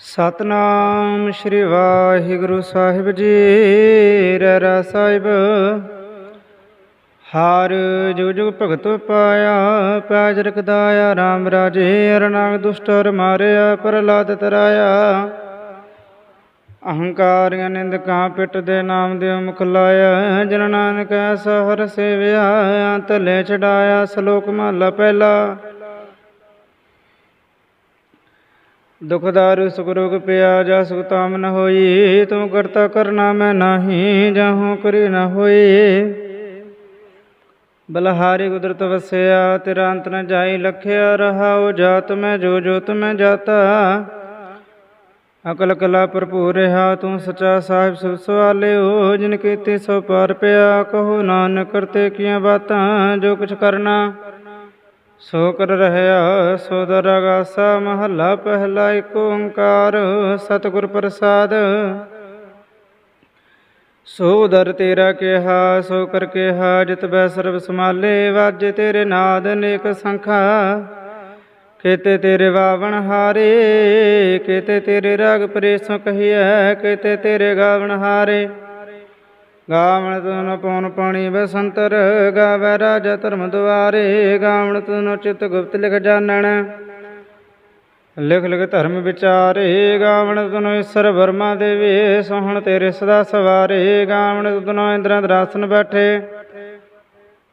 ਸਤਨਾਮ ਸ੍ਰੀ ਵਾਹਿਗੁਰੂ ਸਾਹਿਬ ਜੀ ਰਹਿਰਾ ਸਾਹਿਬ। ਹਰ ਜੁਗ ਜੁਗ ਭਗਤ ਪਾਇਆ ਪੈਜ ਰਖਦਾਇਆ RAM ਰਾਜੇ, ਅਰਨਾਗ ਦੁਸ਼ਟਰ ਮਾਰਿਆ, ਪ੍ਰਹਲਾਦ ਤਰਾਇਆ। ਅਹੰਕਾਰੀਆਂ ਨਿੰਦਕਾਂ ਪਿੱਟ ਦੇ ਨਾਮ ਦੇ ਮੁਖ ਲਾਇਆ, ਜਨ ਨਾਨਕ ਐਸਾ ਹਰ ਸੇਵਿਆ ਤਲੇ ਛਡਾਇਆ, ਸ਼ਲੋਕ ਮਹਲਾ ਪਹਿਲਾ। ਦੁਖਦਾਰੂ ਸੁਖ ਰੋਗ ਪਿਆ ਜਾ ਸੁਖ ਤਾਮ ਨ ਹੋਈ, ਤੂੰ ਕਰਤਾ ਕਰਨਾ ਮੈਂ ਨਾਹੀ, ਜਾਹੂ ਕਰੀ ਨ ਹੋਈ। ਬਲਹਾਰੀ ਕੁਦਰਤ ਵਸਿਆ, ਤੇਰਾ ਅੰਤ ਨ ਜਾਈ ਲਖਿਆ ਰਹਾਉ, ਜਾਤ ਮੈਂ ਜੋ ਜੋਤ ਮੈਂ ਜਾਤਾ। ਅਕਲ ਕਲਾ ਭਰਪੂਰ ਰਹਾ, ਤੂੰ ਸਚਾ ਸਾਹਿਬ ਸੁਭ ਸਵਾਲਿਓ, ਜਿਨ ਕੀਤੇ ਸੋ ਪਾਰ ਪਿਆ, ਕਹੋ ਨਾਨਕ, ਕਰਤੇ ਕੀਆਂ ਬਾਤਾਂ, ਜੋ ਕੁਛ ਕਰਨਾ। ਸੋਕਰ ਰਹਿਆ ਸੋ ਦਰਗਾਸਾ ਮਹੱਲਾ ਪਹਿਲਾ ਏਕ ਓੰਕਾਰ, ਸਤਿਗੁਰ ਪ੍ਰਸਾਦ। ਸੋ ਦਰ ਤੇਰਾ ਕਿਹਾ ਸੋ ਕਰ ਕਿਹਾ, ਜਿਤ ਬੈ ਸਰਬ ਸਮਾਲੇ ਵਾਜੇ ਤੇਰੇ ਨਾਦ ਨੇਕ ਸੰਖਾ। ਕੇਤੇ ਤੇਰੇ ਵਾਵਣ ਹਾਰੇ, ਕੇਤੇ ਤੇਰੇ ਰਾਗ ਪ੍ਰੇਸੋਂ ਕਹੀਐ, ਕੇਤੇ ਤੇਰੇ ਗਾਵਣ ਹਾਰੇ। ਗਾਵਣ ਤੁਨ ਪਉਨ ਪਾਣੀ ਬਸੰਤਰ, ਗਾਵੈ ਰਾਜਾ ਧਰਮ ਦੁਆਰੇ। ਗਾਵਣ ਤੁਨ ਚਿਤ ਗੁਪਤ ਲਿਖ ਜਾਣਨ ਲਿਖ ਲਿਖ ਧਰਮ ਵਿਚਾਰੇ। ਗਾਵਣ ਤੁਨ ਈਸ਼ਰ ਵਰਮਾ ਦੇਵੇ, ਸੋਹਣ ਤੇਰੇ ਸਦਾ ਸਵਾਰੇ। ਗਾਵਣ ਤੁਨ ਇੰਦਰਾਂ ਦਰਾਸਨ ਬੈਠੇ,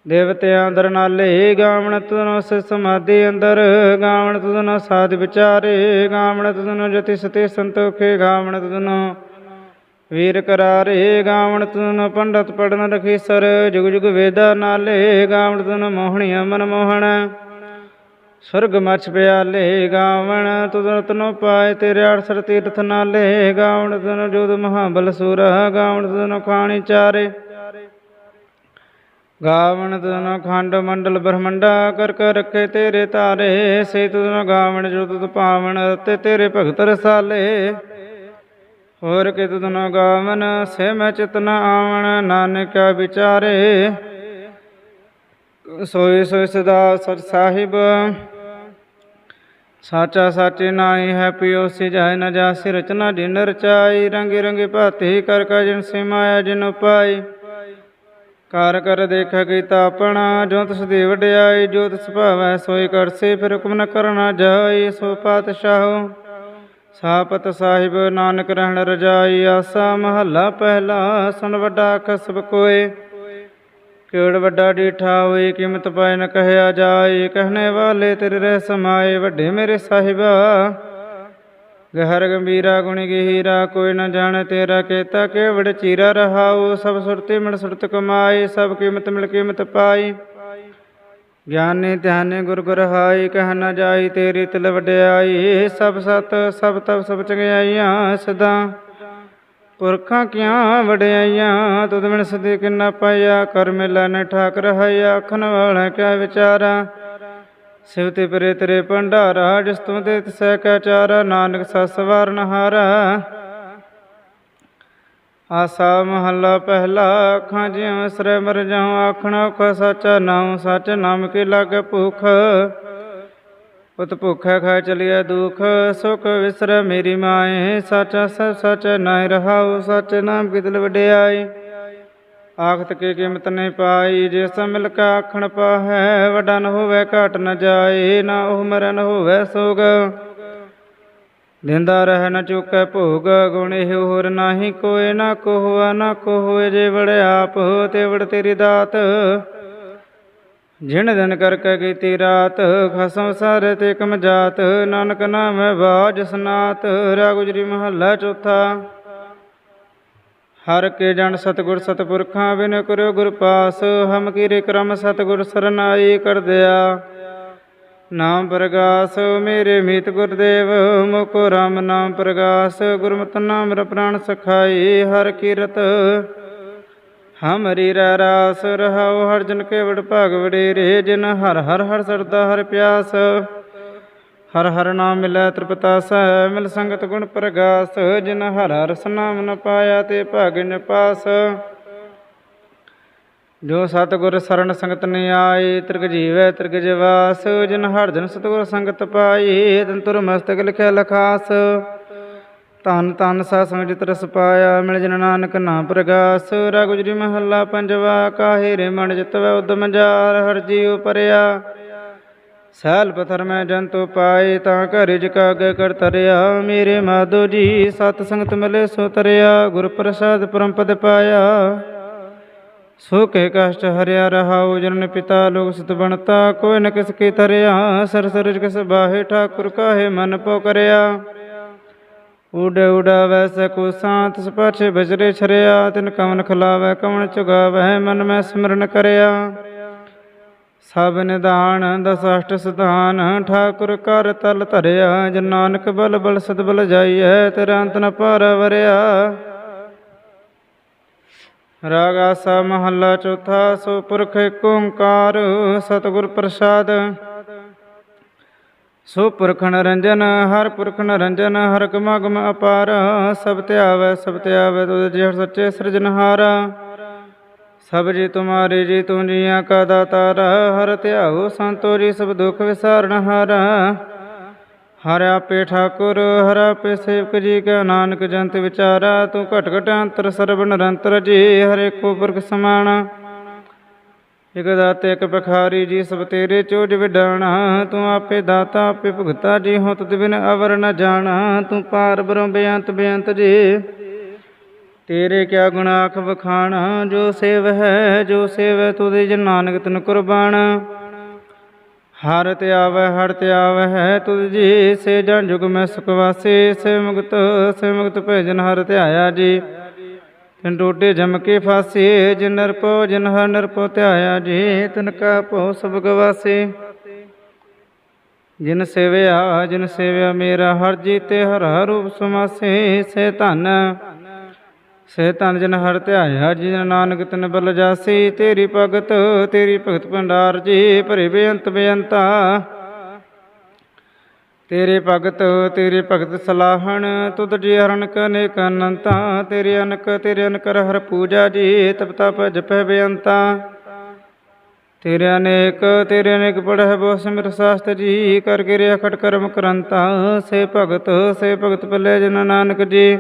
ਦੇਵਤਿਆਂ ਅੰਦਰ ਨਾਲੇ। ਗਾਵਣ ਤੁਨ ਸ ਸਮਾਧੀ ਅੰਦਰ ਗਾਵਣ ਤੁਨ ਸਾਧ ਵਿਚਾਰੇ। ਗਾਵਣ ਤੁਨ ਜਤੀ ਸਤੇ ਸੰਤੋਖੇ। ਗਾਵਣ ਤੁਨ ਵੀਰ ਕਰਾਰੇ ਗਾਵਣ ਤੁਨ ਪੰਡਤ ਪੜਨ ਰਖੀਸਰ, ਜੁਗ ਜੁਗ ਵੇਦਾ ਨਾਲੇ ਗਾਵਣ ਤੁਨ ਮੋਹਣੀ ਮਨ ਮੋਹਣ। ਸੁਰਗ ਮਛ ਪਿਆਲੇ ਗਾਵਣ ਤੁਨ ਤਨੋ ਪਾਏ ਤੇਰੇ ਅੜਸਰ ਤੀਰਥ ਨਾਲੇ ਗਾਵਣ ਤੁਨ ਜੋਦ ਮਹਾਬਲ ਸੂਰ, ਗਾਵਣ ਤੁਨ ਖਾਣੀ ਚਾਰੇ। ਗਾਵਣ ਤੁਨ ਖੰਡ ਮੰਡਲ ਬ੍ਰਹਮੰਡਾ, ਕਰ ਕਰ ਰੱਖੇ ਤੇਰੇ ਤਾਰੇ ਸੇ ਤੁਨ ਗਾਵਣ ਜੋ ਤੁਤ ਪਾਵਨ ਤੇ ਤੇਰੇ ਭਗਤ ਰਸਾਲੇ। ਹੋਰ ਕਿਤ ਤੁਨ ਗਾਵਨ ਸੇ ਮੈਂ ਚਿਤਨ ਆਵਣ, ਨਾਨਕ ਵਿਚਾਰੇ। ਸੋਈ ਸੋਈ ਸਦਾ ਸਚ ਸਾਹਿਬ। ਸਾਚਾ ਸਾਚੇ ਨਾਹੀ ਹੈ ਪਿਓ ਸਿਜਾਇ ਨ ਜਾਸੀ ਰਚਨਾ ਜਿਨ ਰਚਾਈ। ਰੰਗੇ ਰੰਗੇ ਭਾਤੀ ਕਰ ਕਾ ਜਿਨ ਸੇ ਮਾਇਆ ਜਿਨ ਉਪਾਈ। ਕਰ ਕਰ ਦੇਖ ਕੀਤਾ ਆਪਣਾ, ਜੋ ਤਿਸ ਦੀ ਵਡਿਆਈ, ਜੋ ਤਿਸ ਭਾਵੈ ਸੋਈ ਕਰਸੇ, ਫਿਰ ਹੁਕਮ ਨ ਕਰਨਾ ਜਾਈ, ਸੋ ਪਾਤਸ਼ਾਹ। ਸਾਪਤ ਸਾਹਿਬ ਨਾਨਕ ਰਹਿਣ ਰਜਾਈ, ਆਸਾ ਮਹੱਲਾ ਪਹਿਲਾ ਸੁਣ ਵੱਡਾ ਕਸਬ ਕੋਏ। ਕਿੜ ਵੱਡਾ ਡੀਠਾ ਹੋਈ, ਕੀਮਤ ਪਾਇ ਨ ਕਹਿਆ ਜਾਏ ਕਹਨੇ ਵਾਲੇ ਤੇਰੇ ਰਹਿ ਸਮਾਏ, ਵੱਡੇ ਮੇਰੇ ਸਾਹਿਬਾ। ਗਹਿਰ ਗੰਭੀਰਾ ਗੁਣ ਗਹੀਰਾ, ਕੋਈ ਨ ਜਾਣੇ ਤੇਰਾ ਕੇਤਾ ਕੇਵੜ ਚੀਰਾ ਰਹਾਉ। ਸਭ ਸੁਰਤੀ ਮਿਲ ਸੁਰਤ ਕਮਾਏ ਸਭ ਕੀਮਤ ਮਿਲ ਕੀਮਤ ਪਾਈ। ਗਿਆਨੀ ਧਿਆਨੇ ਗੁਰ ਗੁਰ ਹਾਈ, ਕਹਿ ਨ ਜਾਈ ਤੇਰੀ ਤਿਲ ਵਡਿਆਈ, ਸਭ ਸਤ, ਸਭ ਤਬ ਸਭ ਚੰਗਿਆਈਆਂ ਸਦਾ। ਪੁਰਖਾਂ ਕੀਆਂ ਵਡਿਆਈਆਂ, ਤੁਧ ਮਿਣ ਸਦੇ ਕਿੰਨਾ ਪਾਇਆ, ਕਰ ਮੇਲਾ ਨ ਠਾਕ ਰਹਾਇਆ ਆਖਣ ਵਾਲਾ ਕਿਆ ਵਿਚਾਰਾ। ਸਿਵਤੇ ਪਰੇ ਤੇਰੇ ਭੰਡਾਰਾ, ਜਿਸ ਤੂੰ ਦੇ ਤਿਸੈ ਕੈ ਚਾਰਾ, ਨਾਨਕ ਸਸ ਵਾਰਨ ਹਾਰਾ। ਆਸਾ ਮਹੱਲਾ ਪਹਿਲਾ ਅੱਖਾਂ ਜਿਉ ਸਰੇ ਮਰ ਜਾਉ, ਆਖਣਾ ਔਖਾ ਸੱਚਾ, ਨਾਉ ਸੱਚ, ਨਾਮ ਕੇ ਲਾਗੇ ਭੁਖ? ਉਤ ਭੁਖੈ ਖਾ ਚਲਿਆ ਦੁਖ, ਸੁਖ ਵਿਸਰ ਮੇਰੀ ਮਾਏ, ਸੱਚਾ ਸਭ ਸੱਚ, ਨਾਇ ਰਹਾਉ ਸੱਚ, ਨਾਮ ਕਿਤਲ ਵਡਿਆਈ। ਆਖਤ ਕੇ ਕੀਮਤ ਨਹੀਂ ਪਾਈ, ਜਿਸ ਮਿਲ ਕਾ ਆਖਣ ਪਾਹੈ, ਵੱਡਾ ਨ ਹੋਵੇ ਘਟ ਨ ਜਾਏ ਨਾ ਉਹ ਮਰਨ ਹੋਵੇ ਸੋਗ। ਦਿੰਦਾ ਰਹਿ ਨ ਚੁਕੈ ਭੋਗ, ਗੁਣ ਇਹ ਹੋਰ ਨਾਹੀ ਕੋਏ ਨਾ ਕੋਹਵਾ ਨਾ ਕੋਹੇ ਜੇ ਵੜ ਆਪ ਤੇ ਵੜ ਤੇਰੀ ਦਾਤ। ਜਿਣ ਦਿਨ ਕਰ ਕੇ ਕੀਤੀ ਰਾਤ, ਖਸਮ ਸਾਰੇ ਤੇ ਕਮ ਜਾਤ। ਨਾਨਕ ਨਾਮੈ ਬਾਜ ਸਨਾਤ ਰਾ ਮਹੱਲਾ ਚੌਥਾ। ਹਰ ਕੇ ਜਨ ਸਤਗੁਰ ਸਤਪੁਰਖਾਂ ਬਿਨ ਕਰਿਓ ਗੁਰ ਪਾਸ, ਹਮ ਕੀਰੇ ਕਰਮ ਸਤਗੁਰ ਸਰਨਾਈ ਕਰ ਦਿਆ। ਨਾਮ ਪ੍ਰਗਾਸ ਮੇਰੇ ਮੀਤ ਗੁਰਦੇਵ ਮੁਕੋ ਰਾਮ ਨਾਮ ਪ੍ਰਗਾਸ, ਗੁਰਮਤਿ ਨਾਮ ਰ ਪ੍ਰਾਨ ਸਖਾਈ, ਹਰ ਕੀਰਤ ਹਮਰੀ ਰਾਸ, ਰਹਾਉ ਹਰ ਜਨ ਕੇ ਵਡ ਭਾਗ ਵਡੇਰੇ, ਜਿਨ ਹਰ ਹਰ ਹਰ ਸਰਦਾ ਹਰ ਪਿਆਸ। ਹਰ ਹਰ ਨਾਮ ਮਿਲੈ ਤ੍ਰਿਪਤਾਸੈ ਮਿਲ ਸੰਗਤ ਗੁਣ ਪ੍ਰਗਾਸ, ਜਿਨ ਹਰ ਹਰ ਸਨਾਮ ਨ ਪਾਇਆ ਤੇ ਭਾਗਿ ਪਾਸ। ਜੋ ਸਤਿਗੁਰ ਸਰਣ ਸੰਗਤ ਨ ਆਏ, ਤ੍ਰਿਗ ਜੀਵੈ ਤ੍ਰਿਗ ਜਵਾਸ, ਜਿਨ ਹਰ ਜਨ ਸਤਿਗੁਰ ਸੰਗਤ ਪਾਈ ਤੰਤੁਰ ਮਸਤਕ ਲਿਖਿਆ ਲਖਾਸ। ਧੰਨ ਧੰਨ ਸਾ ਸੰਗਤ ਰਸ ਪਾਇਆ, ਮਿਲ ਜਨ ਨਾਨਕ ਨਾਮ ਪ੍ਰਗਾਸ। ਰਾ ਗੁਜਰੀ ਮਹੱਲਾ ਪੰਜਵਾ, ਕਾਹੇ ਰੇ ਮਨ ਜਿਤਵੈ ਉਦਮ ਜਾਰ, ਹਰ ਜੀਉ ਪਰਿਆ। ਸਹਿਲ ਪਥਰ ਮੈਂ ਜੰਤੂ ਪਾਏ, ਤਾਂ ਘਰ ਜਕਾਗੇ ਕਰ ਤਰਿਆ। ਮੇਰੇ ਮਾਧੋ ਜੀ, ਸਤ ਸੰਗਤ ਮਿਲੇ ਸੋ ਤਰਿਆ, ਗੁਰ ਪ੍ਰਸਾਦ ਪਰਮ ਪਦ ਪਾਇਆ। ਸੁਖੇ ਕਸ਼ਟ ਹਰਿਆ ਰਹਾਉ, ਜਨਨ ਪਿਤਾ ਲੋਕ ਸੁਤ ਬਣਤਾ, ਕੋਈ ਨ ਕਿਸ ਕੀ ਤਰਿਆ ਸਰ ਸਰਜ ਕਿਸ ਬਾਹੇ ਠਾਕੁਰ ਕਾਹੇ ਮਨ ਪੋ ਕਰਿਆ। ਉਡ ਉਡਾਵੈ ਸਕੂ ਸਾਂਤ ਸਪਰਸ਼ ਬਜਰੇ ਛਰਿਆ, ਤਿਨ ਕਵਨ ਖਲਾਵੈ, ਕਵਨ ਚੁਗਾਵੈ, ਮਨ ਮੈਂ ਸਿਮਰਨ ਕਰਿਆ। ਸਭ ਨਿਦਾਨ ਦਸ ਅਸ਼ਟ ਸਦਾਨ ਠਾਕੁਰ ਕਰ ਤਲ ਧਰਿਆ, ਜਨ ਨਾਨਕ ਬਲ ਬਲ ਸਦ ਬਲ ਜਾਈਐ, ਤੇਰਾ ਅੰਤ ਨ ਪਾਰ ਵਰਿਆ। ਰਾਗ ਆਸਾ ਮਹੱਲਾ ਚੌਥਾ, ਸੋ ਪੁਰਖ ਓੰਕਾਰ, ਸਤਿਗੁਰ ਪ੍ਰਸਾਦ। ਸੋ ਪੁਰਖ ਨਰੰਜਨ, ਹਰ ਪੁਰਖ ਨਰੰਜਨ, ਹਰ ਗਮ ਗਮ ਅਪਾਰ। ਸਭ ਧਿਆਵੈ ਸਭ ਧਿਆਵੈ ਤੁਧ ਜੀ ਸੱਚੇ ਸਿਰਜਨਹਾਰ ਸਭ ਜੀ ਤੁਮਾਰੇ, ਜੀ ਤੂੰ ਜੀਆਂ ਕਾ ਦਾਤਾਰ। ਹਰ ਧਿਆਓ ਸੰਤੋ ਜੀ, ਸਭ ਦੁਖ ਵਿਸਾਰਨ ਹਰਿਆ ਪੇ ਠਾਕੁਰ, ਹਰਿਆ ਪੇ ਸੇਵਕ ਜੀ ਕਾ ਨਾਨਕ ਜੰਤ ਵਿਚਾਰਾ, ਤੂੰ ਘਟ ਘਟ ਅੰਤਰ ਸਰਬ ਨਿਰੰਤਰ ਜੀ, ਹਰੇ ਕੋ ਪੁਰਖ ਸਮਾਨ ਇਕ ਦਾਤੇ, ਇਕ ਬਖਾਰੀ ਜੀ, ਸਭ ਤੇਰੇ ਚੋਜ ਵਿਡਾਣਾ। ਤੂੰ ਆਪੇ ਦਾਤਾ, ਆਪੇ ਭੁਗਤਾ ਜੀ ਹੋ ਤੁਧ ਬਿਨ ਅਵਰ ਨ ਜਾਣਾ। ਤੂੰ ਪਾਰ ਬਰੋਂ ਬੇਅੰਤ ਬੇਅੰਤ ਜੀ। ਤੇਰੇ ਕਿਆ ਗੁਣ ਆਖ ਵਖਾਣਾ, ਜੋ ਸੇਵ ਹੈ, ਜੋ ਸੇਵ ਤੁਦੇ ਜਨ ਨਾਨਕ ਤਨ ਕੁਰਬਾਨ ਹਰ ਤੇ ਹਰ ਤੇ ਆਵੈ, ਹੈ ਤੁਧ ਜੀ, ਸੇ ਜਨ ਜੁਗ ਮੈਂ ਸੁਖ ਵਾਸੇ, ਸੇ ਮੁਕਤ ਸੇ ਮੁਕਤ ਭੇਜਨ ਹਰ ਧਿਆਇਆ ਜੀ। ਤਿਨ ਟੋਟੇ ਜਮ ਕੇ ਫਾਸੇ, ਜਿਨ ਨਰਪੋ ਜਿਨ ਹਰ ਨਰਪੋ ਧਿਆਇਆ ਜੀ, ਤਿਨ ਕਾ ਭਉ ਸਭ ਗਵਾਸੇ ਜਿਨ ਸੇਵਿਆ ਜਿਨ ਸੇਵਿਆ ਮੇਰਾ ਹਰ ਜੀਤੇ ਹਰ ਹਰ ਰੂਪ ਸਮਾਸੇ, ਸੇ ਧਨ। ਸੇ ਧਨ ਜਨ ਹਰ ਧਿਆਇਆ ਜਿਨ ਨਾਨਕ ਤਨ ਬਲ ਜਾਸੀ, ਤੇਰੀ ਭਗਤ ਤੇਰੀ ਭਗਤ ਭੰਡਾਰ ਜੀ, ਭਰੇ ਬੇਅੰਤ ਬੇਅੰਤਾ। ਤੇਰੇ ਭਗਤ ਤੇਰੇ ਭਗਤ ਸਲਾਹਣ, ਤੁਧ ਜੀ ਹਰਨ ਕਨੇ ਕਨੰਤਾ ਤੇਰੇ ਅਨਕ, ਤੇਰੇ ਅਨਕਰ ਹਰ ਪੂਜਾ ਜੀ ਤਪਤਾ ਤਪ ਜਪੈ ਬੇਅੰਤਾ। ਤੇਰੇ ਅਨੇਕ ਤੇਰੇ ਅਨੇਕ ਪੜਹਿ ਬੋ ਸਿਮਰ ਸਾਸਤ ਜੀ, ਕਰ ਗਿਰਿਆ ਖਟ ਕਰਮ ਕਰੰਤਾ। ਸੇ ਭਗਤ ਸੇ ਭਗਤ ਪੱਲੇ ਜਨ ਨਾਨਕ ਜੀ।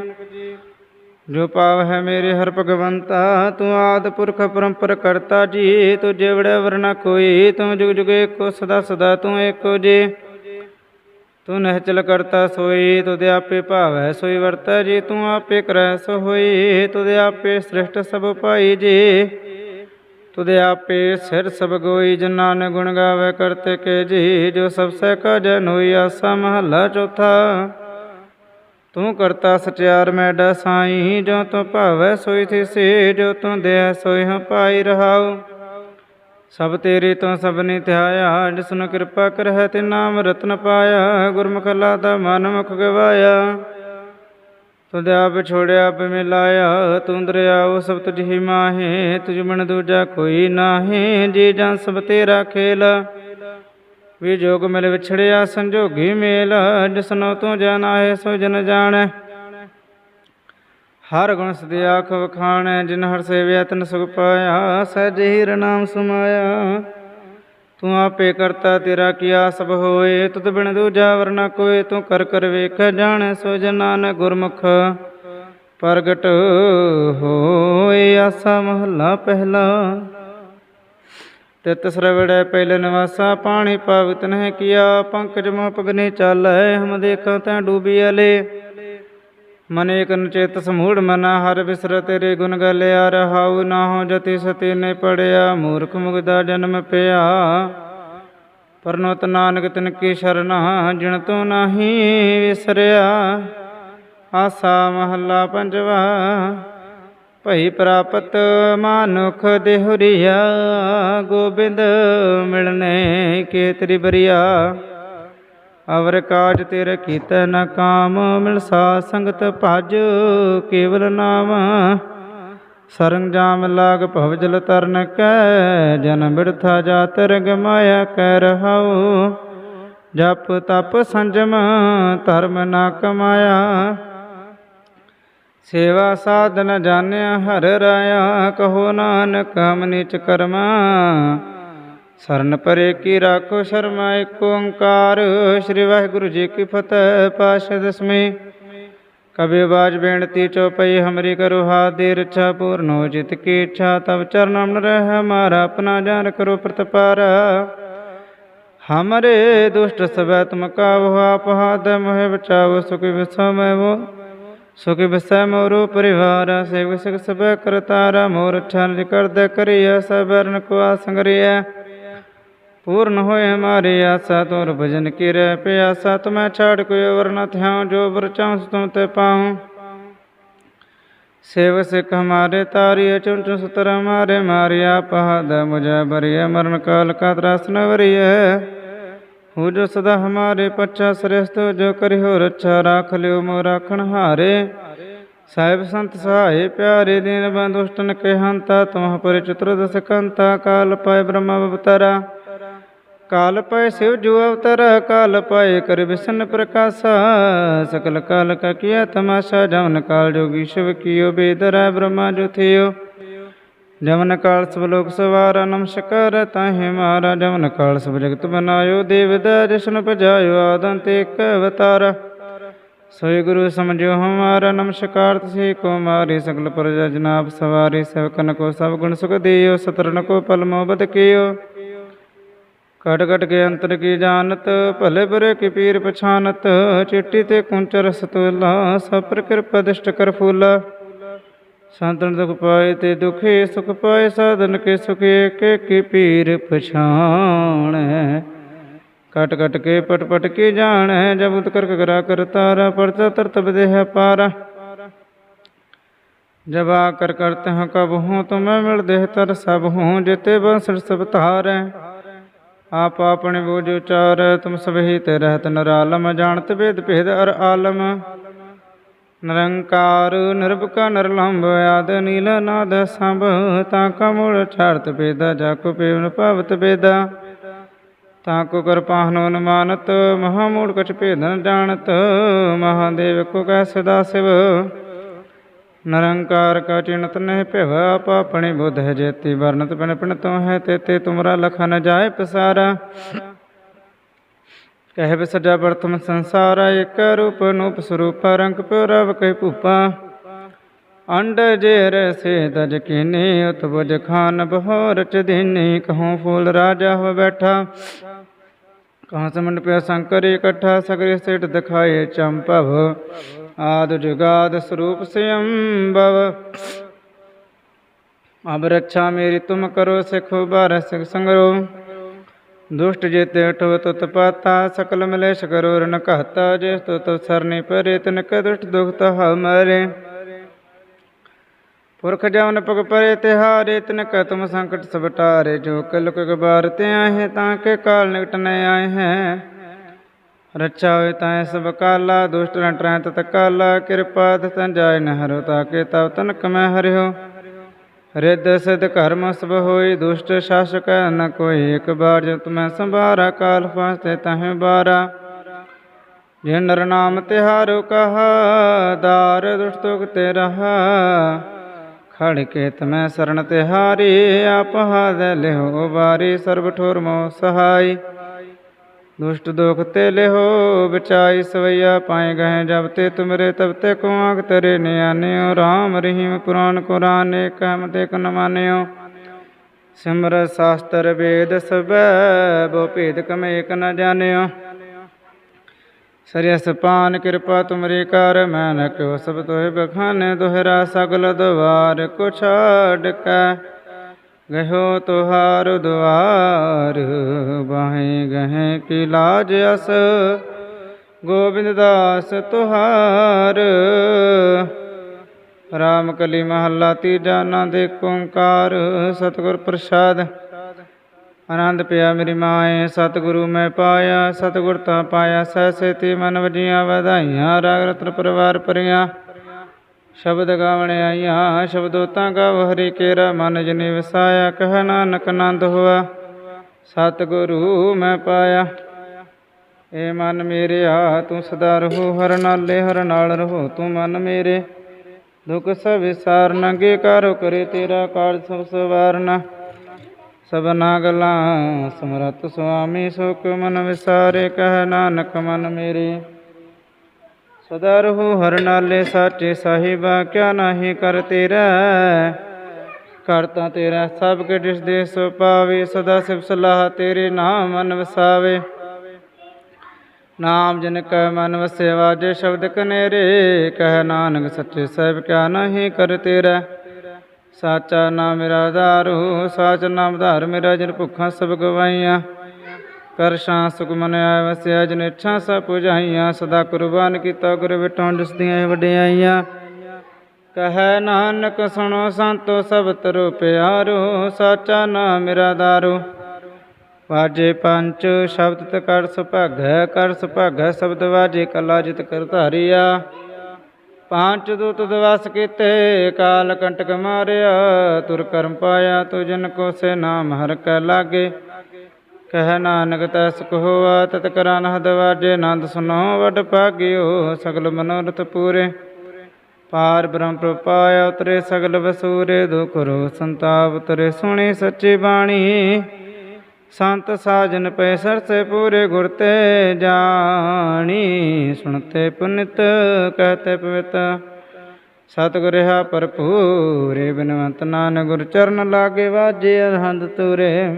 ਜੋ ਪਾਵ ਹੈ ਮੇਰੇ ਹਰ ਭਗਵੰਤਾ, ਤੂੰ ਆਦ ਪੁਰਖ ਪਰੰਪਰ ਕਰਤਾ ਜੀ, ਤੂੰ ਜਿਵੜਾ ਵਰਨਾ ਕੋਈ, ਤੂੰ ਜੁਗ ਜੁਗ ਏਕੋ ਸਦਾ ਸਦਾ ਤੂੰ ਏਕੋ ਜੀ। ਤੂੰ ਨਹਿਚਲ ਕਰਤਾ ਸੋਈ ਤੁਦੇ ਆਪੇ ਭਾਵੈ ਸੋਈ ਵਰਤੈ ਜੀ, ਤੂੰ ਆਪੇ ਕਰੈ ਸੋ ਹੋਈ ਤੁਦੇ ਆਪੇ ਸ੍ਰਿਸ਼ਟ ਸਭ ਪਾਈ ਜੀ। ਤੁਦੇ ਆਪੇ ਸਿਰ ਸਭ ਗੋਈ ਜਨਾਂ ਨੇ ਗੁਣ ਗਾਵੇ ਕਰਤੇ ਕੇ ਜੀ, ਜੋ ਸਭ ਸਹਿ ਕਾ ਜਨ ਹੋਈ ਆਸਾ ਮਹੱਲਾ ਚੌਥਾ। ਤੂੰ ਕਰਤਾ ਸਚਿਆਰ ਮੈਡਾ ਸਾਈ, ਜੋ ਤੂੰ ਭਾਵੈ ਸੋਈ ਥਿਸੇ ਜੋ ਤੂੰ ਦੇ ਸੋਈ ਹਾਂ ਪਾਈ ਰਹਾਉ। ਸਭ ਤੇਰੇ ਤੋਂ ਸਭਨੇ ਧਿਆਇਆ ਜਿਸਨੂੰ ਕਿਰਪਾ ਕਰਹਿ ਤੇ ਨਾਮ ਰਤਨ ਪਾਇਆ, ਗੁਰਮੁਖ ਲਾਦਾ ਮਨ ਮੁਖ ਗਵਾਇਆ। ਤੂੰ ਆਪ ਛੋੜਿਆ, ਆਪ ਤੂੰ ਦਰਿਆ ਦਰਿਆਉ ਸਭ ਤੁਝ ਹੀ ਮਾਹੇ, ਤੁਝ ਮਨ ਦੂਜਾ ਕੋਈ ਨਾਹੀ, ਜੀ ਜਾਂ ਸਭ ਤੇਰਾ ਖੇਲਾ। ਵੀ ਜੋਗ ਮਿਲ ਵਿਛੜਿਆ ਸੰਜੋਗੀ ਮੇਲ, ਜਿਸਨੋ ਤੂੰ ਜਾਣਾਏ ਸੋ ਜਨ ਜਾਣੈ। ਹਰ ਗੁਣ ਸਦੇ ਆਖ ਵਖਾਣੈ, ਜਿਨ ਹਰ ਸੇਵਿਆ ਤਨ ਸੁਖ ਪਾਇਆ, ਸਹਿਜ ਹੀਰ ਨਾਮ ਸਮਾਇਆ। ਤੂੰ ਆਪੇ ਕਰਤਾ ਤੇਰਾ ਕੀਆ ਸਭ ਹੋਏ, ਤੁਧ ਬਿਨ ਦੂਜਾ ਵਰਨਾ ਕੋਏ, ਤੂੰ ਕਰ ਕਰ ਵੇਖ ਜਾਣੈ ਸੋ ਜਨਾਨ ਗੁਰਮੁਖ। ਪ੍ਰਗਟ ਹੋਏ ਆਸਾ ਮਹੱਲਾ ਪਹਿਲਾ। ਤਿਤ ਸਰਵੜੈ ਪਹਿਲ ਨਿਵਾਸਾ, ਪਾਣੀ ਪਾਵਿਤ ਨਹਿ ਕੀਆ, ਪੰਕਜ ਮੋਹ ਪਗਨੇ ਚਾਲੈ, ਹਮ ਦੇਖਾਂ ਤੈ ਡੂਬੀ ਅਲੇ। ਮਨ ਏਕ ਚੇਤ ਸਮੂੜ ਮਨਾ, ਹਰ ਬਿਸਰ ਤੇਰੇ ਗੁਣ ਗਲਿਆ, ਰਹਾਉ ਨਾ ਹੋ ਜਤੀ ਸਤੀ ਨੇ ਪੜਿਆ, ਮੂਰਖ ਮੁਗਦਾ ਜਨਮ ਪਿਆ। ਪਰਨੋਤ ਨਾਨਕ ਤਿਨ ਕੀ ਸ਼ਰਨਾ ਜਿਣ ਤੂੰ ਨਾਹੀ ਵਿਸਰਿਆ, ਆਸਾ ਮਹੱਲਾ ਪੰਜਵਾ। ਭਈ ਪ੍ਰਾਪਤ ਮਾਨੁਖ ਦੇਹੁਰੀਆ, ਗੋਬਿੰਦ ਮਿਲਨੇ ਕੇ ਤੇਰੀ ਬਰੀਆ। ਅਵਰ ਕਾਜ ਤੇਰੇ ਕੀਤੈ ਨ ਕਾਮ ਮਿਲ ਸਾ ਸੰਗਤ ਭਜ ਕੇਵਲ ਨਾਮ। ਸਰੰਜਾਮ ਲਾਗ ਭਵ ਜਲ ਤਰਨ ਕੈ, ਜਨ ਬਿਰਥਾ ਜਾਤ ਰੰਗ ਮਾਇਆ ਕਹਿ ਰਹਾਉ। ਜਪ ਤਪ ਸੰਜਮ ਧਰਮ ਨਾ ਕਮਾਇਆ। ਸੇਵਾ ਸਾਧਨ ਜਾਣਿਆ, ਹਰ ਰਾਇਆ ਕਹੋ ਨਾਨਕ, ਹਮ ਨਿਚ ਕਰਮਾ। ਸਰਨ ਪਰੇ ਕੀ ਰਾਖੋ ਸ਼ਰਮਾ, ਏਕ ਓੰਕਾਰ। ਸ੍ਰੀ ਵਾਹਿਗੁਰੂ ਜੀ ਕੀ ਫਤਿਹ ਪਾਸ਼ਾ ਦਸਵੇਂ। ਕਬੀ ਬਾਜ ਬੇਨਤੀ ਚਉਪਈ, ਹਮਰੀ ਕਰੋ ਹਾਥ ਦੇ ਰੱਛਾ ਪੂਰਨ ਹੋ, ਜਿਤ ਕੀ ਇੱਛਾ ਤਬ ਚਰਨ ਰਹਿ। ਹਮਾਰਾ ਆਪਣਾ ਜਾਨ ਕਰੋ ਪ੍ਰਤਪਾਰ। ਹਮਰੇ ਦੁਸ਼ਟ ਸਭੈ ਤੁਮ ਕਾਵ, ਆਪ ਹਾਥ ਮੋਹਿ, ਬਚਾਵ ਸੁਖੀ ਵਿਸਮੈ ਵੋ ਸੁਖ ਬਸੈ ਮੋਰੂ ਪਰਿਵਾਰ, ਸੇਵਕ ਸਿਖ ਸਭੈ ਕਰਤਾਰਾ ਮੋਰ ਠਨ ਰਿਕਰਦ ਕਰਿਆ, ਸਬਰਨ ਕੋ ਸੰਗਰਿਆ। ਪੂਰਨ ਹੋਏ ਹਮਾਰੀ ਆਸਾ ਤੋਰ ਭਜਨ ਕੀ ਰਹਿ ਪਿਆਸਾ ਤੁਮੈ ਛਾੜ ਕੋਈ ਔਰ ਨ ਥਿਆਉ, ਜੋ ਵਰ ਚਾਹੁ ਤੁਮ ਤੇ ਪਾਉ। ਸੇਵ ਸਿਖ ਹਮਾਰੇ ਤਾਰੀ ਚੁਣ ਚੁਣ ਸਤਰ ਹਮਾਰੇ ਮਾਰਿਆ ਪਹਾਦ ਮੁਝੇ ਬਰਿਆ ਮਰਨ ਕਾਲ ਕਾ ਤਰਾਸ ਨ ਵਰਿਆ ਹੂ ਜੋ ਸਦਾ ਹਮਾਰੇ ਪੱਛਾ ਸ੍ਰਿਸ਼ਟ, ਜੋ ਕਰਿਓ ਰੱਛਾ ਰਾਖ ਲਿਓ ਮੋ ਰਾਖਣ ਹਾਰੇ। ਸਾਹਿਬ ਸੰਤ ਸਹਾਏ ਪਿਆਰੇ, ਦੀਨ ਬੰਦੁਸ਼ਟਨ ਕੇ ਹੰਤਾ ਤੁਮਹ ਪਰ ਚਤੁਰ ਦਸਕੰਤਾ ਕਾਲ ਪਾਇ ਬ੍ਰਹਮ ਅਵਤਾਰਾ। ਕਾਲ ਪਾਇ ਸਿਵ ਜੋ ਅਵਤਾਰਾ, ਕਾਲ ਪਾਇ ਕਰ ਵਿਸ਼ਨ ਪ੍ਰਕਾਸ਼ਾ। ਸਕਲ ਕਾਲ ਕਾ ਕੀਆ ਤਮਾਸ਼ਾ ਜਮਨ ਕਾਲ ਜੋਗੀ ਸ਼ਿਵ ਕੀਓ, ਬੇਦਰਾ ਬ੍ਰਹਮਾ ਜੋ ਥਿਓ। ਜਮਨ ਕਾਲ ਸਭ ਲੋਕ ਸਵਾਰਾ, ਨਮਸਕਾਰ ਤਾਹੇ ਮਾਰਾ। ਜਮਨ ਕਾਲ ਸਭ ਜਗਤ ਬਨਾਇਓ, ਦੇਵ ਦਾ ਜਿਸਨ ਭਜਾਇਓ, ਆਦੰ ਤੇ ਅਵਤਾਰ। ਸੋਈ ਗੁਰੂ ਸਮਝਿਓ ਹਮਾਰਾ, ਨਮਸਕਾਰ ਤਸੇ ਕੋ ਮਾਰੀ, ਸਗਲ ਪ੍ਰਜਾ ਜਨਾਬ ਸਵਾਰੇ ਸਵਕਨ ਕੋ ਸਭ ਗੁਣ ਸੁਖ ਦਿਓ ਸਤਰਨ ਕੋ ਪਲਮੋ ਬਦ ਕੀਓ। ਘਟ ਘਟ ਕੇ ਅੰਤਰ ਕੀ ਜਾਣਤ, ਭਲੇ ਬਰੇ ਕੀ ਪੀਰ ਪਛਾਨਤ, ਚਿੱਟੀ ਤੇ ਕੁੰਚ ਰਸ ਸਭ ਪਰ ਕਿਰਪਾ ਦਿਸ਼ਟ ਕਰ ਫੂਲਾ। दुख पाए ते दुखी सुख पाए साधन के सुखी के की पीर पछाण कट कट के पट पट की जान है जब उत कर करा कर तारा परचा तरतब देह पारा जब आकर करते हैं कब हूँ तो मैं मिल देह तर सब हूँ जेते बंसर सब तार आप अपने बोझ उचार तुम सब ही ते रहत नरालम जानत वेद भेद अर आलम ਨਿਰੰਕਾਰ ਨਿਰਭਕ ਨਿਰਲੰਭ ਆਦ ਨੀਲ ਨਾਦ ਸੰਭ, ਤਾ ਕਮੁਲ ਛਾਰਤ ਪੇਦਾ ਜਾਕੋ ਪੇਵਨ ਭਵਤ ਪੇਦਾ ਤਾ ਕੋ ਕਿਰਪਾਹਨੋ ਨਮਾਨਤ ਮਹਾਮੂਲ ਕਛ ਭੇਦਨ ਜਾਣਤ, ਮਹਾਦੇਵ ਕੋ ਕਹਿ ਸਦਾ ਸਿਵ। ਨਿਰੰਕਾਰ ਕਾ ਚਿੰਤ ਨਹਿ ਭਿਵ, ਆਪ ਆਪਣੇ ਬੁੱਧ ਜੇਤੀ ਵਰਨਤ ਪਿਣ ਪਿਣ ਤੋ ਹੈ ਤੇਤੇ ਤੁਮਰਾ ਲਖਨ ਜਾਏ ਪਸਾਰਾ। कह सजा प्रथम संसार एक रूप, नूप स्वरूप, रंग प्योरव कह भूपा अंड जेर से दज कीनी उत बुज खान बहोर च दीनी कहूँ फूल राजा हो बैठा। कहाँ से मंड पे शंकर इकट्ठा सगरे सेठ दिखाए चंपव आद जुगाद स्वरूप से अम्बव। अब रक्षा मेरी तुम करो, सिखो बार सिख संगरो। ਦੁਸ਼ਟ ਜੇਤੇ ਉਠਵ ਤੁਤ ਪਾਤਾ, ਸਕਲ ਮਲੇਸ਼ ਕਰੋ ਰਨ ਕਹਤਾ, ਜੇ ਤੁਤ ਸਰਨੀ ਪਰੇ ਤਨ ਕੈ ਦੁਸ਼ਟ ਦੁਖਤ ਹਉ ਮਰੇ। ਪੁਰਖ ਜਵਨ ਪਗ ਪਰੇ ਤਿਹਾਰੇ ਤਨ ਕੈ ਤੁਮ ਸੰਕਟ ਸਭ ਟਾਰੇ, ਜੋ ਕਲੁਕ ਗਬਾਰ ਤੇ ਆਹੇ ਤਾਂ ਕੇ ਕਾਲ ਨਿਕਟ ਨ ਆਏ ਹੈ ਰੱਛਾ ਹੋਇ ਤਾਂ ਸਭ ਕਾਲਾ, ਦੁਸ਼ਟ ਰਣ ਤਤ ਕਾਲਾ ਕਿਰਪਾ ਤਨ ਜਾਇ ਨਹਿਰੋ, ਤਾ ਕੇ ਤਵ ਤਨ ਕਮੈ ਹਰਿਓ। ਰਿੱਧ ਸਿਧ ਕਰਮ ਸਭ ਹੋਈ, ਦੁਸ਼ਟ ਸ਼ਾਸਕ ਨ ਕੋਈ। ਇੱਕ ਬਾਰ ਜਬ ਤੁਮੈ ਸੰਭਾਰਾ, ਕਾਲ ਫਾਸਤੇ ਤਹਿ ਬਾਰਾ। ਜੇ ਨਰ ਨਾਮ ਤਿਹਾਰੋ ਕਹਾ, ਦਾਰ ਦੁਸ਼ਟ ਤੁਕ ਤੇ ਰਹਾ। ਖੜ ਕੇ ਤਮੈ ਸਰਣ ਤਿਹਾਰੀ, ਆਪ ਹਾਦ ਲਿਓ ਬਾਰੀ ਸਰਬ ਠੋਰ ਮੋ ਸਹਾਈ। ਦੁਸ਼ਟ ਦੁਖ ਤੇ ਲਿਹੋ, ਬਚਾਈ ਸਵਈਆ ਪਾਏ ਗਏ ਜਬ ਤੇ ਤੁਮਰੇ ਤਬ ਤੇ ਕੋ ਆਖ ਤਰੇ ਨਿਆਨਿਓ RAM ਰਹੀਮ ਪੁਰਾਨ ਕੁਰਾਨ ਏਕ ਹਮ ਤੇ ਕੋ ਨਮਾਨਿਓ ਸਿਮਰ ਸਾਸਤਰ ਵੇਦ ਸਭੈ ਬੋ ਭੇਦ ਕਮ ਏਕ ਨ ਜਾਣਿਓ। ਸਰਿਅਸ ਪਾਨ ਕਿਰਪਾ ਤੁਮਰੀ ਕਰ ਮੈਂ ਨ ਕਿਉ ਸਭ ਤੋਹਿ ਬਖਾਨੇ ਦੁਹਰਾ ਸਗਲ ਦਵਾਰ ਕੁਛ ਡਕੈ गहो तुहार द्वार बाहें गहें की लाज अस गोविंद दास तुहार राम कली महला तीजा नादे ओंकार सतगुर प्रसाद आनंद पिया मेरी माए सतगुरु मैं पाया सतगुर ता पाया सहसेती मन वजिया ਵਧਾਈਆਂ ਰਾਗ ਰਤਨ ਪਰਿਵਾਰ ਪਰਿਆ ਸ਼ਬਦ ਗਾਵਣ ਆਈਆਂ, ਸ਼ਬਦੋਤਾਂ ਗਾਵ, ਹਰੀ ਕੇਰਾ ਮਨ ਜਨੀ ਵਸਾਇਆ, ਕਹਿ ਨਾਨਕ ਆਨੰਦ ਹੋਆ। ਸਤਿਗੁਰੂ ਮੈਂ ਪਾਇਆ, ਏ ਮਨ ਮੇਰਿਆ ਤੂੰ ਸਦਾ ਰਹੋ, ਹਰ ਨਾਲੇ ਹਰ ਨਾਲ ਰਹੋ, ਤੂੰ ਮਨ ਮੇਰੇ। ਦੁਖ ਸਭ ਵਿਸਾਰ, ਨਗੇ ਕਰੋ ਕਰੇ ਤੇਰਾ ਕਾਰਜ ਸਭ ਸਵਾਰਨਾ। ਸਭਨਾ ਗਲਾਂ ਸਮਰਤ ਸੁਆਮੀ, ਸੁਖ ਮਨ ਵਿਸਾਰੇ, ਕਹਿ ਨਾਨਕ ਮਨ ਮੇਰੇ। ਸਦਾ ਰਹੋ ਹਰ ਨਾਲੇ ਸਾਚੇ ਸਾਹਿਬਾ, ਕਿਆ ਨਾਹੀ ਕਰ ਤੇਰਾ। ਕਰਤਾ ਤੇਰਾ, ਸਭ ਕੇ ਜਿਸ ਦੇ ਸੋ ਪਾਵੇ, ਸਦਾ ਸਿਵ ਸਲਾਹ ਤੇਰੇ ਨਾਮ ਮਨ ਵਸਾਵੇ ਨਾਮ ਜਿਨ ਕੈ ਮਨ ਵਸਿਆ ਵਾਜੇ ਸ਼ਬਦ ਕਨੇਰੇ, ਕਹਿ ਨਾਨਕ ਸੱਚੇ ਸਾਹਿਬ, ਕਿਆ ਨਾਹੀ ਕਰ ਤੇਰਾ। ਸਾਚਾ ਨਾਮ ਮੇਰਾ ਆਧਾਰੂ ਸਾਚ ਨਾਮ ਧਾਰ ਮੇਰਾ, ਜਨ ਭੁੱਖਾਂ ਸਭ ਗਵਾਈਆਂ। ਕਰ ਸ਼ਾਂ ਸੁਖ ਮਨ ਆਇ ਵਸਿਆ ਜਿਨ ਇੱਛਾ ਸਭ ਪੁਜਾਈਆਂ, ਸਦਾ ਕੁਰਬਾਨ ਕੀਤਾ ਗੁਰ ਵਿਟੋਂ ਜਿਸ ਇਹ ਵਡਿਆਈਆਂ। ਕਹੈ ਨਾਨਕ, ਸੁਣੋ ਸੰਤੋ, ਸਭ ਤਰੋ ਪਿਆਰੋ, ਸਾਚਾ ਨਾਮ ਮੇਰਾ ਦਾਰੂ। ਵਾਜੇ ਪੰਚ, ਸ਼ਬਦ ਤ ਕਰ ਸੁਭਾਗੈ ਕਰ ਸੁਭਾਗੈ, ਸ਼ਬਦ ਵਾਜੇ ਕਲਾ ਜਿਤ ਕਰ ਧਾਰਿਆ। ਪੰਜ ਦੂਤ ਦਵਸ ਕੀਤੇ, ਕਾਲ ਕੰਟਕ ਮਾਰਿਆ, ਤੁਰ ਕਰਮ ਪਾਇਆ, ਤੁ ਜਨ ਕੋ ਸੇ ਨਾਮ ਹਰ ਕੈ ਲਾਗੇ। ਕਹਿ ਨਾਨਕ ਤੈਸ ਕਹੋਆ, ਤਤ ਕਰਾਂ ਹਦ ਵਾਜੇ ਆਨੰਦ ਸੁਨੋ ਵਡ ਭਾਗਿਓ, ਸਗਲ ਮਨੋਰਥ ਪੂਰੇ। ਪਾਰ ਬ੍ਰਹਮ ਪ੍ਰਪਾਇਆ, ਉਤਰੇ ਸਗਲ ਵਸੂਰੇ, ਦੁਖ ਰੋ ਸੰਤਾਪ ਉਤਰੇ, ਸੁਣੀ ਸੱਚੀ ਬਾਣੀ। ਸੰਤ ਸਾਜਨ ਪੈ ਸਰਸੇ ਪੂਰੇ, ਗੁਰ ਤੇ ਜਾਣੀ। ਸੁਣਤੇ ਪੁਨਿਤ, ਕਹਤੇ ਪਵਿੱਤ। ਸਤਿਗੁਰ ਰਹਾ ਭਰਪੂਰੇ ਬਿਨਵੰਤ ਨਾਨਕ, ਗੁਰ ਚਰਨ ਲਾਗੇ ਵਾਜੇ, ਅਰਹੰਦ ਤੂਰੇ।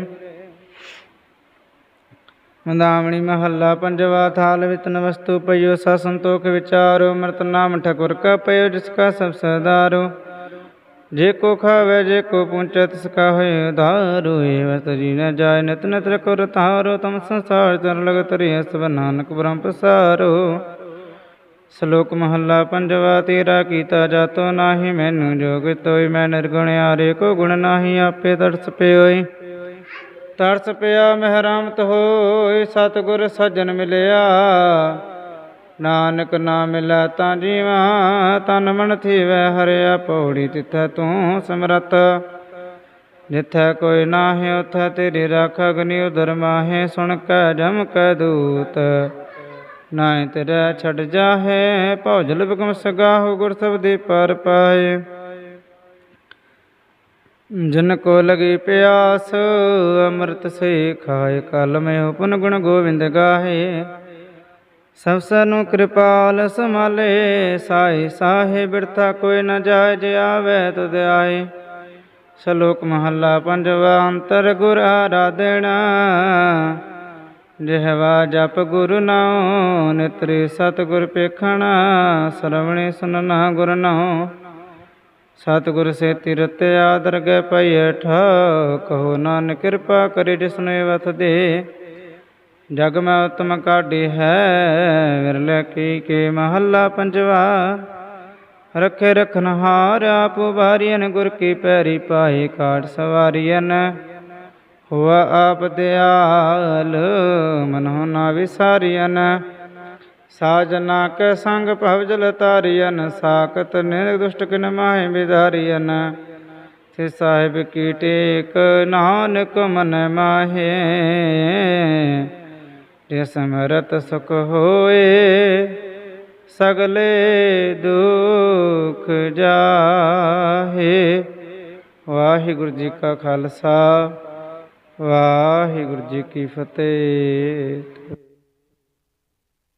ਮੰਦਾਵਣੀ ਮਹੱਲਾ ਪੰਜਵਾ ਥਾਲ ਵਿਤਨ ਵਸਤੂ ਪਈਓ ਸਾ ਸੰਤੋਖ ਵਿਚਾਰੋ, ਮਰਤ ਨਾਮ ਠਕੁਰ ਕਾ ਪਈਓ, ਜਿਸ ਕਾ ਸਭ ਸਦਾਰੋ ਜੇ ਕੋ ਖਾਵੇ, ਜੇ ਕੋ ਪੁੰਚੈ, ਤਿਸ ਕਾ ਹੋਏ ਉਧਾਰੋ। ਏ ਵਸਤ ਜੀ ਨ ਜਾਏ, ਨਿਤ ਨਿਤ ਰਕੁਰ ਤਾਰੋ ਤਮ ਸੰਸਾਰ ਚਰ ਲਗ ਤਰੀ ਸਭ ਨਾਨਕ ਬ੍ਰਹਮ ਪਸਾਰੋ। ਸ਼ਲੋਕ ਮਹੱਲਾ ਪੰਜਵਾ, ਤੇਰਾ ਕੀਤਾ ਜਾਤੋ ਨਾਹੀ, ਮੈਨੂੰ ਜੋਗ ਤੋਈ, ਮੈਂ ਨਿਰਗੁਣ ਆਰੇ ਕੋ ਗੁਣ ਨਾਹੀ, ਆਪੇ ਤਰਸ ਪਿਓਈ। ਤਰਸ ਪਿਆ ਮਹਿਰਾਮਤ ਹੋਏ ਸਤਿਗੁਰ ਸੱਜਣ ਮਿਲਿਆ। ਨਾਨਕ ਨਾਮ ਮਿਲੈ ਤਾਂ ਜੀਵਾ, ਤਨ ਮਨ ਥੀਵੈ ਹਰਿਆ ਪੌੜੀ ਤਿਥੈ ਤੂੰ ਸਮਰਤ। ਜਿਥੈ ਕੋਈ ਨਾਹਿ, ਉਥੈ ਤੇਰੀ ਰਾਖ ਅਗਨੀ ਉਦਰ ਮਾਹੇ ਸੁਣ ਕੈ ਜਮ ਕੈ ਦੂਤ। ਨਾਇ ਤੇਰਾ ਛੱਡ ਜਾਹੇ ਭੌਜਲ ਬਗਮ ਸਗਾਹੁ, ਗੁਰ ਸਬਦੀ ਪਰ ਪਾਏ। ਜਿਨ ਕੋ ਲਗੀ ਪਿਆਸ, ਅੰਮ੍ਰਿਤ ਸੇ ਖਾਏ ਕਲ ਮੈਂ ਉਪਨ ਗੁਣ ਗੋਬਿੰਦ ਗਾਹੇ। ਸਭ ਸਨੂੰ ਕਿਰਪਾਲ ਸਮਾਲੇ ਸਾਈ ਸਾਹੇ ਬਿਰਥਾ ਕੋਈ ਨ ਜਾਏ, ਜੇ ਆਵੇ ਤੁਧ ਆਏ। ਸ਼ਲੋਕ ਮਹੱਲਾ ਪੰਜਵਾ, ਅੰਤਰ ਗੁਰ ਆਰਾਧਣਾ। ਜਿਹਵਾ ਜਪ ਗੁਰੂ ਨਾਉ, ਨਿਤਰੇ ਸਤਿਗੁਰ ਪੇਖਣਾ। ਸਰਵਣੇ ਸੁਨਣਾ ਗੁਰ ਨਾਉ। ਸਤਿਗੁਰ ਸੇ ਤਿਰਤ ਆਦਰ ਗੈ ਪਈ ਠਾਕੋ ਨਾਨਕ ਕਿਰਪਾ ਕਰੇ ਜਿਸਨੇ ਵਥ ਦੇ। ਜਗ ਮੈਂ ਉਤਮ ਕਾਢੀ ਹੈ ਵਿਰਲੇ ਕੀ ਕੇ ਮਹੱਲਾ ਪੰਜਵਾ। ਰਖੇ ਰਖਨ ਹਾਰ ਆਪ ਵਾਰੀਨ ਗੁਰ ਕੀ ਪੈਰੀ ਪਾਏ ਕਾਟ ਸਵਾਰੀਨ ਹੋਆ ਆਪ ਦਿਆਲ, ਮਨਹੁ ਨਾ ਵਿਸਾਰੀਨ ਸਾਜਨਾ ਕੇ ਸੰਗ ਭਵ ਜਲ ਤਾਰੀਨ ਸਾਖਤ ਨਿਰਦੁਸ਼ਟ ਕਿਨ ਮਾਹਿ ਵਿਧਾਰੀਨ ਤੇ ਸਾਹਿਬ ਕੀ ਟੇਕ ਨਾਨਕ ਮਨ ਮਾਹੇ। ਜੇ ਸਮਰਤ ਸੁਖ ਹੋਏ, ਸਗਲੇ ਦੁਖ ਜਾਹੇ। ਵਾਹਿਗੁਰੂ ਜੀ ਕਾ ਖਾਲਸਾ, ਵਾਹਿਗੁਰੂ ਜੀ ਕੀ ਫਤਿਹ।